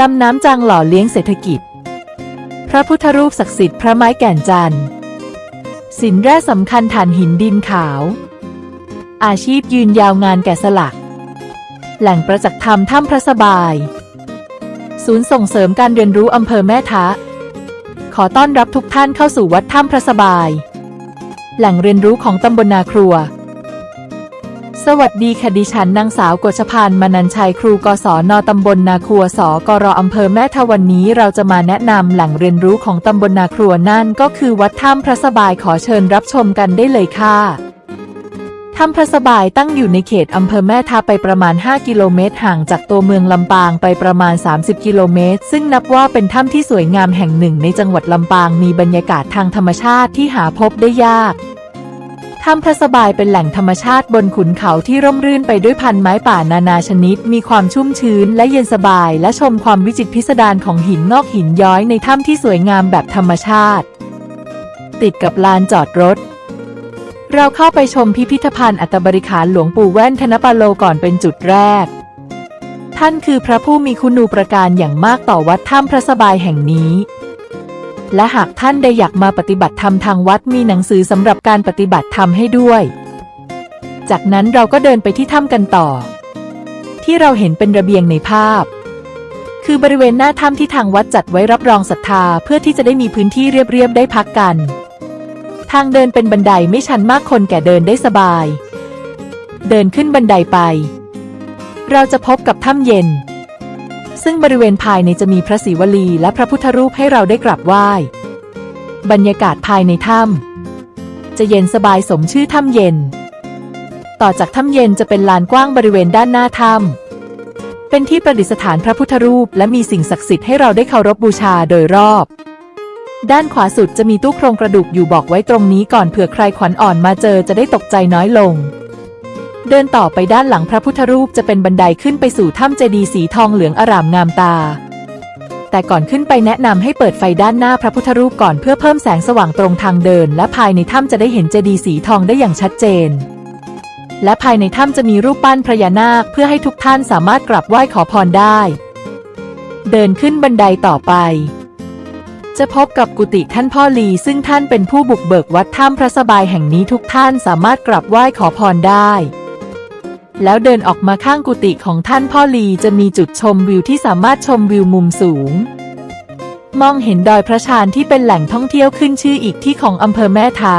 ลำน้ำจางหล่อเลี้ยงเศรษฐกิจ พระพุทธรูปศักดิ์สิทธิ์พระไม้แก่นจันทร์สินแร่สำคัญฐานหินดินขาว อาชีพยืนยาวงานแก่สลัก แหล่งประจักษ์ธรรมถ้ำพระสบาย ศูนย์ส่งเสริมการเรียนรู้อำเภอแม่ทะ ขอต้อนรับทุกท่านเข้าสู่วัดถ้ำพระสบาย แหล่งเรียนรู้ของตำบลนาครัว สวัสดีค่ะดิฉันนางสาวกฤษพานมนันชัยครูกศนตำบลนาครัวสกรอำเภอแม่ทะวันนี้เราจะมาแนะนำแหล่งเรียนรู้ของตำบลนาครัวนั่นก็คือวัดถ้ำพระสบายขอเชิญรับชมกันได้เลยค่ะถ้ำพระสบายตั้งอยู่ในเขตอำเภอแม่ทะไปประมาณ 5 กิโลเมตรห่างจากตัวเมืองลำปางไปประมาณ 30 กิโลเมตร ซึ่งนับว่าเป็นถ้ำที่สวยงามแห่งหนึ่งในจังหวัดลำปางมีบรรยากาศทางธรรมชาติที่หาพบได้ยาก ถ้ำพระสบายเป็นแหล่งธรรมชาติบนขุนเขาที่ร่มรื่นไปด้วยพันไม้ป่านานาชนิด มีความชุ่มชื้นและเย็นสบาย และชมความวิจิตรพิสดารของหินงอกหินย้อยในถ้ำที่สวยงามแบบธรรมชาติ ติดกับลานจอดรถ เราเข้าไปชมพิพิธภัณฑ์อัตบริขารหลวงปู่แว่นธนปาโลก่อนเป็นจุดแรก ท่านคือพระผู้มีคุณูปการอย่างมากต่อวัดถ้ำพระสบายแห่งนี้ และหากท่านใดอยากมาปฏิบัติธรรมทางวัดมีหนังสือสำหรับการปฏิบัติธรรมให้ด้วย จากนั้นเราก็เดินไปที่ถ้ำกันต่อ ที่เราเห็นเป็นระเบียงในภาพ คือบริเวณหน้าถ้ำที่ทางวัดจัดไว้รับรองศรัทธาเพื่อที่จะได้มีพื้นที่เรียบๆได้พักกัน ทางเดินเป็นบันไดไม่ชันมากคนแก่เดินได้สบาย เดินขึ้นบันไดไป เราจะพบกับถ้ำเย็น ซึ่งบริเวณภายในจะมีพระศิวลีและพระพุทธรูปให้เราได้กราบไหว้ บรรยากาศภายในถ้ำจะเย็นสบายสมชื่อถ้ำเย็น ต่อจากถ้ำเย็นจะเป็นลานกว้างบริเวณด้านหน้าถ้ำเป็นที่ประดิษฐานพระพุทธรูป และมีสิ่งศักดิ์สิทธิ์ให้เราได้เคารพบูชาโดยรอบ ด้านขวาสุดจะมีตู้โครงกระดูกอยู่บอกไว้ตรงนี้ก่อนเผื่อใครขวัญอ่อนมาเจอจะได้ตกใจน้อยลง เดินต่อไปด้านหลังพระพุทธรูปจะเป็นบันไดขึ้นไปสู่ถ้ำเจดีย์สีทองเหลืองอร่ามงามตา แต่ก่อนขึ้นไปแนะนำให้เปิดไฟด้านหน้าพระพุทธรูปก่อนเพื่อเพิ่มแสงสว่างตรงทางเดิน และภายในถ้ำจะได้เห็นเจดีย์สีทองได้อย่างชัดเจน และภายในถ้ำจะมีรูปปั้นพญานาคเพื่อให้ทุกท่านสามารถกราบไหว้ขอพรได้ เดินขึ้นบันไดต่อไปจะพบกับกุฏิท่านพ่อลีซึ่งท่านเป็นผู้บุกเบิกวัดถ้ำพระสบายแห่งนี้ทุกท่านสามารถกราบไหว้ขอพรได้ แล้วเดินออกมาข้างกุฏิของท่านพ่อลีจะมีจุดชมวิวที่สามารถชมวิวมุมสูง มองเห็นดอยพระชานที่เป็นแหล่งท่องเที่ยวขึ้นชื่ออีกที่ของอำเภอแม่ทะ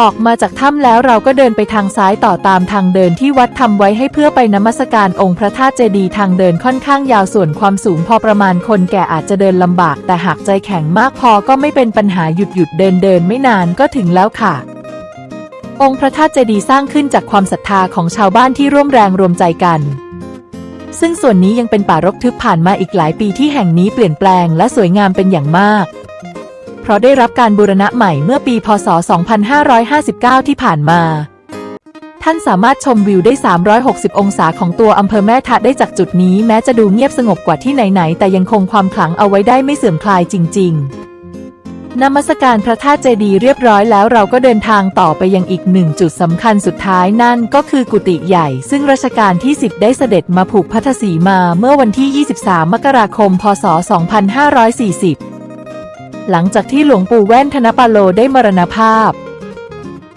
ออกมาจากถ้ำแล้วเราก็เดินไปทางซ้ายต่อตามทางเดินที่วัดทำไว้ให้เพื่อไปนมัสการองค์พระธาตุเจดีย์ทางเดินค่อนข้างยาวส่วนความสูงพอประมาณคนแก่อาจจะเดินลำบาก แต่หากใจแข็งมากพอก็ไม่เป็นปัญหาหยุดหยุดเดินเดินไม่นานก็ถึงแล้วค่ะ องค์พระธาตุเจดีย์สร้างขึ้นจากความศรัทธาของชาวบ้านที่ร่วมแรงรวมใจกัน ซึ่งส่วนนี้ยังเป็นป่ารกทึบผ่านมาอีกหลายปีที่แห่งนี้เปลี่ยนแปลงและสวยงามเป็นอย่างมาก เพราะได้รับการบูรณะใหม่เมื่อปี พศ 2559 ที่ผ่านมา ท่านสามารถชมวิวได้ 360 องศาของตัวอำเภอแม่ทะได้จากจุดนี้แม้จะดูเงียบสงบกว่าที่ไหนๆแต่ยังคงความขลังเอาไว้ได้ไม่เสื่อมคลายจริง ๆ นมัสการพระธาตุเจดีย์เรียบร้อยแล้วเราก็เดินทางต่อไปยังอีกหนึ่งจุดสำคัญสุดท้ายนั่นก็คือกุฏิใหญ่ ซึ่งรัชกาลที่ 10 ได้เสด็จมาผูกพัทสีมาเมื่อวันที่ 23 มกราคม พศ 2540 หลังจากที่หลวงปู่แว่นธนปาโลได้มรณภาพ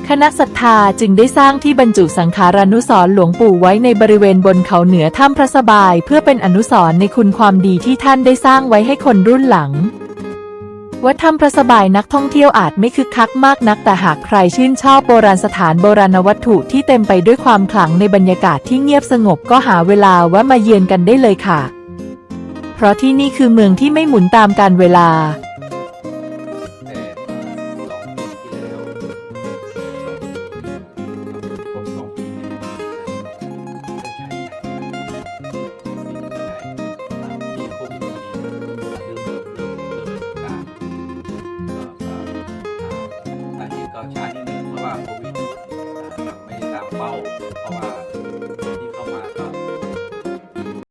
คณะศรัทธาจึงได้สร้างที่บรรจุสังขารานุสรหลวงปู่ไว้ในบริเวณบนเขาเหนือถ้ำพระสบาย เพื่อเป็นอนุสรในคุณความดีที่ท่านได้สร้างไว้ให้คนรุ่นหลัง วัดถ้ำพระสบายนักท่องเที่ยวอาจไม่คึกคักมากนัก แต่หากใครชื่นชอบโบราณสถานโบราณวัตถุที่เต็มไปด้วยความขลังในบรรยากาศที่เงียบสงบก็หาเวลาแวะมาเยือนกันได้เลยค่ะ เพราะที่นี่คือเมืองที่ไม่หมุนตามการเวลา